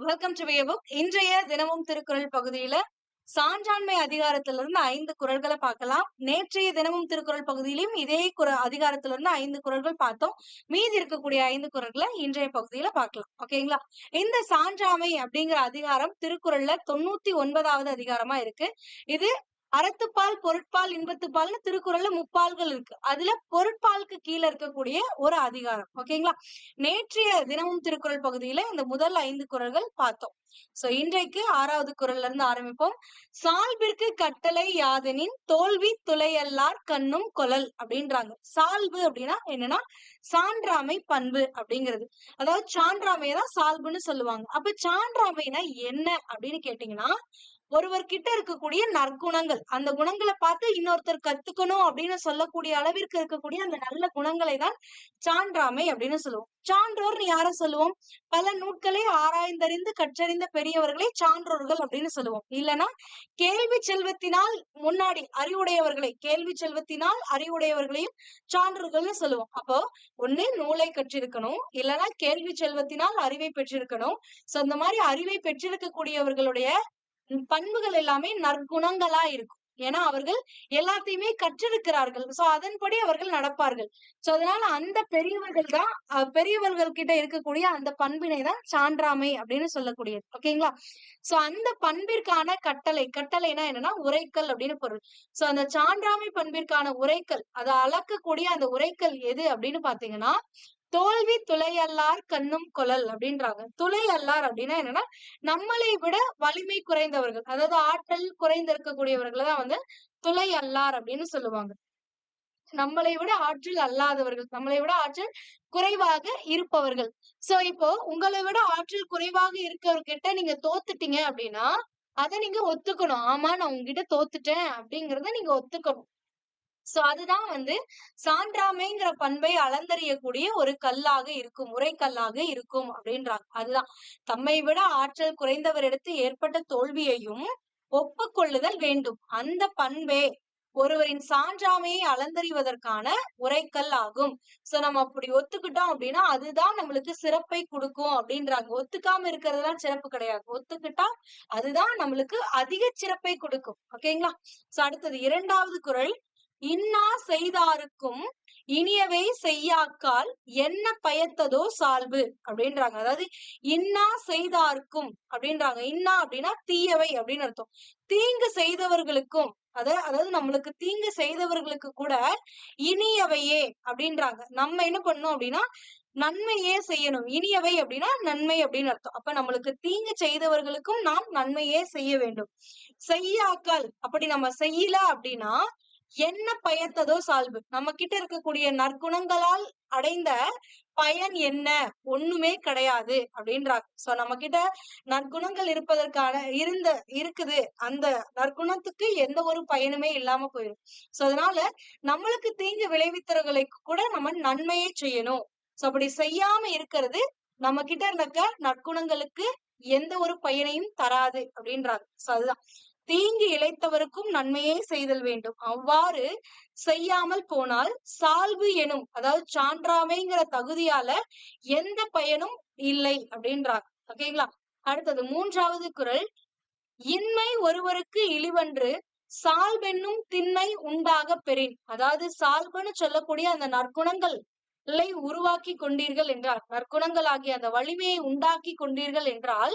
Welcome to book இன்றைய தினமும் திருக்குறள் பகுதியில சான்றாண்மை அதிகாரத்திலிருந்து ஐந்து குரல்களை பார்க்கலாம். நேற்றைய தினமும் திருக்குறள் பகுதியிலும் இதே குர அதிகாரத்திலிருந்து ஐந்து குரல்கள் பார்த்தோம். மீதி இருக்கக்கூடிய ஐந்து குரல்களை இன்றைய பகுதியில பார்க்கலாம். ஓகேங்களா? இந்த சான்றாமை அப்படிங்கிற அதிகாரம் திருக்குறள்ல தொண்ணூத்தி ஒன்பதாவது அதிகாரமா இருக்கு. இது அறத்துப்பால் பொருட்பால் இன்பத்துப்பால்னு திருக்குறள்ல முப்பால்கள் இருக்கு. அதுல பொருட்பாலுக்கு கீழே இருக்கக்கூடிய ஒரு அதிகாரம். ஓகேங்களா? நேற்றைய தினமும் திருக்குறள் பகுதியில இந்த முதல் ஐந்து குரல்கள் பார்த்தோம். சோ இன்றைக்கு ஆறாவது குரல்ல இருந்து ஆரம்பிப்போம். சால்பிற்கு கட்டளை யாதெனின் தோல்வி துளையல்லார் கண்ணும் கொலல் அப்படின்றாங்க. சால்பு அப்படின்னா என்னன்னா சான்றாமை பண்பு அப்படிங்கிறது. அதாவது சான்றாமையை தான் சால்புன்னு சொல்லுவாங்க. அப்ப சான்றாமைனா என்ன அப்படின்னு கேட்டீங்கன்னா ஒருவர் கிட்ட இருக்கக்கூடிய நற்குணங்கள் அந்த குணங்களை பார்த்து இன்னொருத்தர் கத்துக்கணும் அப்படின்னு சொல்லக்கூடிய அளவிற்கு இருக்கக்கூடிய அந்த நல்ல குணங்களை தான் சான்றாமை அப்படின்னு சொல்லுவோம். சான்றோர்னு யார சொல்லுவோம்? பல நூட்களை ஆராய்ந்தறிந்து கற்றறிந்த பெரியவர்களை சான்றோர்கள் அப்படின்னு சொல்லுவோம். இல்லைன்னா கேள்வி செல்வத்தினால் முன்னாடி அறிவுடையவர்களை கேள்வி செல்வத்தினால் அறிவுடையவர்களையும் சான்றோர்கள்னு சொல்லுவோம். அப்போ ஒண்ணு நூலை கற்றிருக்கணும். இல்லைன்னா கேள்வி செல்வத்தினால் அறிவை பெற்றிருக்கணும். சோ இந்த மாதிரி அறிவை பெற்றிருக்கக்கூடியவர்களுடைய பண்புகள் எல்லாமே நற்குணங்களா இருக்கும். ஏன்னா அவர்கள் எல்லாத்தையுமே கற்றிருக்கிறார்கள். சோ அதன்படி அவர்கள் நடப்பார்கள். சோ அதனால அந்த பெரியவர்கள் தான் பெரியவர்கள் கிட்ட இருக்கக்கூடிய அந்த பண்பினை தான் சான்றாமை அப்படின்னு சொல்லக்கூடியது. ஓகேங்களா? சோ அந்த பண்பிற்கான கட்டளை கட்டளைனா என்னன்னா உரைக்கல் அப்படின்னு பொருள். சோ அந்த சான்றாமை பண்பிற்கான உரைக்கல் அதை அளக்கக்கூடிய அந்த உரைக்கல் எது அப்படின்னு பாத்தீங்கன்னா தோல்வி துளையல்லார் கண்ணும் கொலல் அப்படின்றாங்க. துளை அல்லார் அப்படின்னா என்னன்னா நம்மளை விட வலிமை குறைந்தவர்கள் அதாவது ஆற்றல் குறைந்து இருக்கக்கூடியவர்களை தான் வந்து துளை அல்லார் அப்படின்னு சொல்லுவாங்க. நம்மளை விட ஆற்றல் அல்லாதவர்கள் நம்மளை விட ஆற்றல் குறைவாக இருப்பவர்கள். சோ இப்போ உங்களை விட ஆற்றல் குறைவாக இருக்கவர்கிட்ட நீங்க தோத்துட்டீங்க அப்படின்னா அதை நீங்க ஒத்துக்கணும். ஆமா நான் உங்ககிட்ட தோத்துட்டேன் அப்படிங்கறத நீங்க ஒத்துக்கணும். சோ அதுதான் வந்து சான்றாமைங்கிற பண்பை அளந்தறியக்கூடிய ஒரு கல்லாக இருக்கும் உரைக்கல்லாக இருக்கும் அப்படின்றாங்க. அதுதான். தம்மை விட ஆற்றல் குறைந்தவரிடத்து ஏற்பட்ட தோல்வியையும் ஒப்புக்கொள்ளுதல் வேண்டும். அந்த பண்பே ஒருவரின் சான்றாமையை அளந்தறிவதற்கான உரைக்கல் ஆகும். சோ நம்ம அப்படி ஒத்துக்கிட்டோம் அப்படின்னா அதுதான் நம்மளுக்கு சிறப்பை கொடுக்கும் அப்படின்றாங்க. ஒத்துக்காம இருக்கிறதுலாம் சிறப்பு கிடையாது. ஒத்துக்கிட்டா அதுதான் நம்மளுக்கு அதிக சிறப்பை கொடுக்கும். ஓகேங்களா சோ அடுத்தது இரண்டாவது குரல். இன்னா செய்தாருக்கும் இனியவை செய்யாக்கால் என்ன பயத்ததோ சால்பு அப்படின்றாங்க. அதாவது இன்னா செய்தாருக்கும் அப்படின்றாங்க. இன்னா அப்படின்னா தீயவை அப்படின்னு அர்த்தம். தீங்கு செய்தவர்களுக்கும் அதாவது அதாவது நம்மளுக்கு தீங்கு செய்தவர்களுக்கு கூட இனியவையே அப்படின்றாங்க. நம்ம என்ன பண்ணோம் அப்படின்னா நன்மையே செய்யணும். இனியவை அப்படின்னா நன்மை அப்படின்னு அர்த்தம். அப்ப நம்மளுக்கு தீங்கு செய்தவர்களுக்கும் நாம் நன்மையே செய்ய வேண்டும். செய்யாக்கள் அப்படி நம்ம செய்யல அப்படின்னா என்ன பயத்ததோ சால்வு. நம்ம கிட்ட இருக்கக்கூடிய நற்குணங்களால் அடைந்த பயன் என்ன? ஒண்ணுமே கிடையாது அப்படின்றாங்க. சோ நம்ம கிட்ட நற்குணங்கள் இருப்பதற்கான இருந்த இருக்குது. அந்த நற்குணத்துக்கு எந்த ஒரு பயனுமே இல்லாம போயிடும் சோ அதனால நம்மளுக்கு தீங்கு விளைவித்தவர்களை கூட நம்ம நன்மையே செய்யணும். சோ அப்படி செய்யாம இருக்கிறது நம்ம கிட்ட இருக்க நற்குணங்களுக்கு எந்த ஒரு பயனையும் தராது அப்படின்றாங்க. சோ அதுதான். தீங்கு இழைத்தவருக்கும் நன்மையே செய்தல் வேண்டும். அவ்வாறு செய்யாமல் போனால் சால்பு எனும் அதாவது சான்றாமைங்கிற தகுதியால எந்த பயனும் இல்லை அப்படின்றாங்க. ஓகேங்களா அடுத்தது மூன்றாவது குரல். இன்மை ஒருவருக்கு இழிவன்று சால்பென்னும் திண்மை உண்டாக பெறின். அதாவது சால்புன்னு சொல்லக்கூடிய அந்த நற்குணங்கள் உருவாக்கி கொண்டீர்கள் என்றால் நற்குணங்கள் ஆகிய அந்த வலிமையை உண்டாக்கி கொண்டீர்கள் என்றால்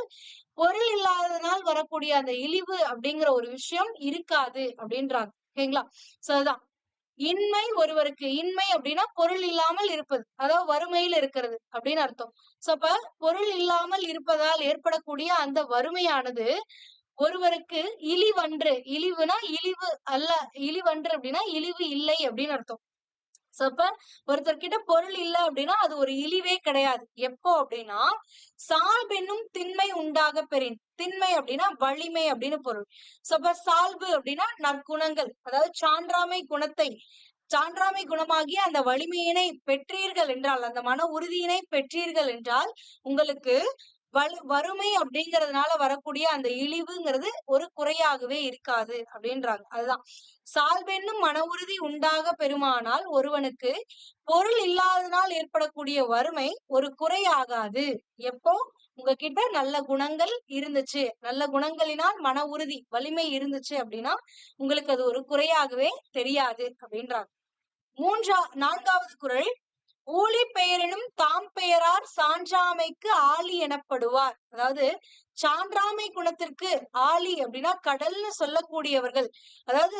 பொருள் இல்லாததனால் வரக்கூடிய அந்த இழிவு அப்படிங்கிற ஒரு விஷயம் இருக்காது அப்படின்றாங்க. ஓகேங்களா? சோ அதுதான். இன்மை ஒருவருக்கு இன்மை அப்படின்னா பொருள் இல்லாமல் இருப்பது அதாவது வறுமையில் இருக்கிறது அப்படின்னு அர்த்தம். சோ அப்ப பொருள் இல்லாமல் இருப்பதால் ஏற்படக்கூடிய அந்த வறுமையானது ஒருவருக்கு இழிவன்று இழிவுனா இழிவு அல்ல இழிவன்று அப்படின்னா இழிவு இல்லை அப்படின்னு அர்த்தம். சோ அப்ப ஒருத்தர்கிட்ட பொருள் இல்ல அப்படின்னா அது ஒரு இழிவே கிடையாது. எப்போ அப்படின்னா சால்பென்னும் திண்மை உண்டாக பெறின். திண்மை அப்படின்னா வலிமை அப்படின்னு பொருள். சோ அப்ப சால்பு அப்படின்னா நற்குணங்கள் அதாவது சான்றாமை குணத்தை சான்றாமை குணமாகிய அந்த வலிமையினை பெற்றீர்கள் என்றால் அந்த மன உறுதியினை பெற்றீர்கள் என்றால் உங்களுக்கு வறுமை அப்படிங்கறதுனால வரக்கூடிய அந்த இழிவுங்கிறது ஒரு குறையாகவே இருக்காது அப்படின்றாங்க. அதுதான். சால்பென்னும் மன உறுதி உண்டாக பெருமானால் ஒருவனுக்கு பொருள் இல்லாதனால் ஏற்படக்கூடிய வறுமை ஒரு குறையாகாது. எப்போ? உங்ககிட்ட நல்ல குணங்கள் இருந்துச்சு. நல்ல குணங்களினால் மன உறுதி வலிமை இருந்துச்சு அப்படின்னா உங்களுக்கு அது ஒரு குறையாகவே தெரியாது அப்படின்றாங்க. மூன்றா நான்காவது குறள் ஊழி பெயரினும் தாம் பெயரார் சான்றாமைக்கு ஆலி எனப்படுவார். அதாவது சான்றாமை குணத்திற்கு ஆலி அப்படின்னா கடல்னு சொல்லக்கூடியவர்கள். அதாவது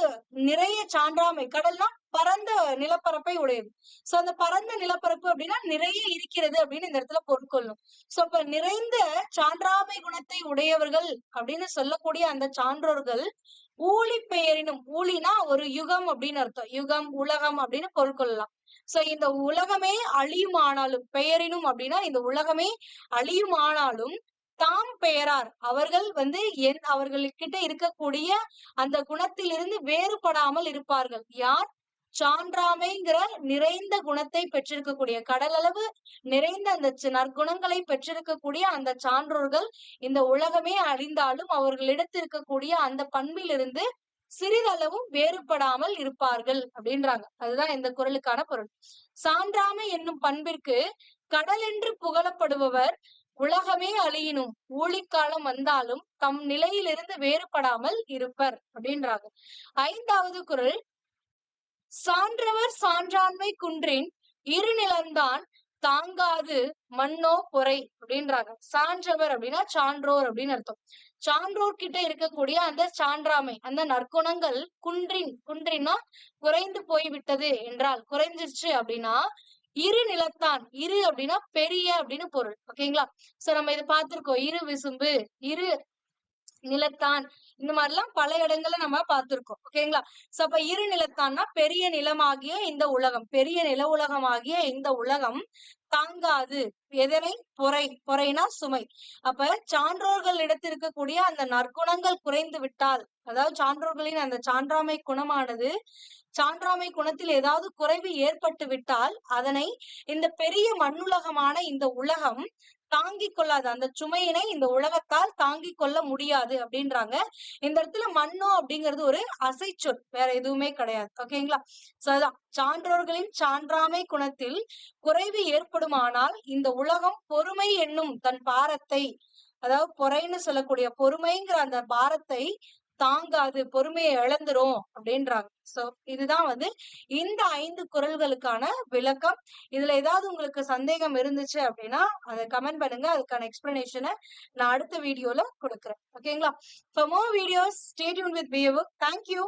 நிறைய சான்றாமை கடல்னா பரந்த நிலப்பரப்பை உடையது. சோ அந்த பரந்த நிலப்பரப்பு அப்படின்னா நிறைய இருக்கிறது அப்படின்னு இந்த இடத்துல பொருட்கொள்ளும் சோ அப்ப நிறைந்த சான்றாமை குணத்தை உடையவர்கள் அப்படின்னு சொல்லக்கூடிய அந்த சான்றோர்கள் ஊழி பெயரினும் ஊழினா ஒரு யுகம் அப்படின்னு அர்த்தம். யுகம் உலகம் அப்படின்னு பொருட்கொள்ளலாம் சோ இந்த உலகமே அழியுமானாலும் பெயரினும் அப்படின்னா இந்த உலகமே அழியுமானாலும் தாம் பெயரார். அவர்கள் வந்து என் அவர்கள்கிட்ட இருக்கக்கூடிய அந்த குணத்திலிருந்து வேறுபடாமல் இருப்பார்கள். யார்? சான்றாமைங்கிற நிறைந்த குணத்தை பெற்றிருக்கக்கூடிய கடலளவு நிறைந்த அந்த நற்குணங்களை பெற்றிருக்கக்கூடிய அந்த சான்றோர்கள் இந்த உலகமே அழிந்தாலும் அவர்களிடத்தில் இருக்கக்கூடிய அந்த பண்பிலிருந்து சிறிதளவும் வேறுபடாமல் இருப்பார்கள் அப்படின்றாங்க. அதுதான் இந்த குரலுக்கான பொருள். சான்றாமை என்னும் பண்பிற்கு கடல் என்று புகழப்படுபவர் உலகமே அழியினும் ஊழிக்காலம் வந்தாலும் தம் நிலையிலிருந்து வேறுபடாமல் இருப்பர் அப்படின்றாங்க. ஐந்தாவது குறள் சான்றவர் சான்றாண்மை குன்றின் இருநிலந்தான் தாங்காது மண்ணோ பொறை அப்படின்றாங்க. சான்றவர் அப்படின்னா சான்றோர் அப்படின்னு அர்த்தம். சான்றோர் கிட்ட இருக்கக்கூடிய அந்த சான்றாமை அந்த நற்குணங்கள் குன்றின் குன்றின்னா குறைந்து போய்விட்டது என்றால் குறைஞ்சிருச்சு அப்படின்னா இரு நிலத்தான். இரு அப்படின்னா பெரிய அப்படின்னு பொருள். ஓகேங்களா? சோ நம்ம இதை பார்த்திருக்கோம். இரு விசும்பு இரு நிலத்தான். இந்த மாதிரிலாம் பல இடங்கள்ல நம்ம பார்த்திருக்கோம். ஓகேங்களா? சோ அப்ப இரு நிலத்தான்னா பெரிய நிலமாகிய இந்த உலகம். பெரிய நில உலகமாகிய இந்த உலகம் தாங்காது. எதனை பொறை பொறைனா சுமை. அப்ப சான்றோர்கள் இடத்தில் இருக்கக்கூடிய அந்த நற்குணங்கள் குறைந்து விட்டால் அதாவது சான்றோர்களின் அந்த சான்றாமை குணமானது சான்றாமை குணத்தில் ஏதாவது குறைவு ஏற்பட்டு விட்டால் அதனை இந்த பெரிய மண்ணுலகமான இந்த உலகம் தாங்கிக் கொள்ளாது. அந்த சுமையினை இந்த உலகத்தால் தாங்கிக் கொள்ள முடியாது அப்படின்றாங்க. இந்த இடத்துல மண்ணோ அப்படிங்கிறது ஒரு அசைச்சொல் வேற எதுவுமே கிடையாது. ஓகேங்களா சோ அதான். சான்றோர்களின் சான்றாமை குணத்தில் குறைவு ஏற்படுமானால் இந்த உலகம் பொறுமை என்னும் தன் பாரத்தை அதாவது பொறைன்னு சொல்லக்கூடிய பொறுமைங்கிற அந்த பாரத்தை தாங்காது பொறுமையை இழந்துரும் அப்படின்றாங்க. சோ இதுதான் வந்து இந்த ஐந்து குரல்களுக்கான விளக்கம். இதுல ஏதாவது உங்களுக்கு சந்தேகம் இருந்துச்சு அப்படின்னா அதை கமெண்ட் பண்ணுங்க. அதுக்கான எக்ஸ்பிளனேஷனை நான் அடுத்த வீடியோல கொடுக்குறேன். ஓகேங்களா for more videos stay tuned with BA thank you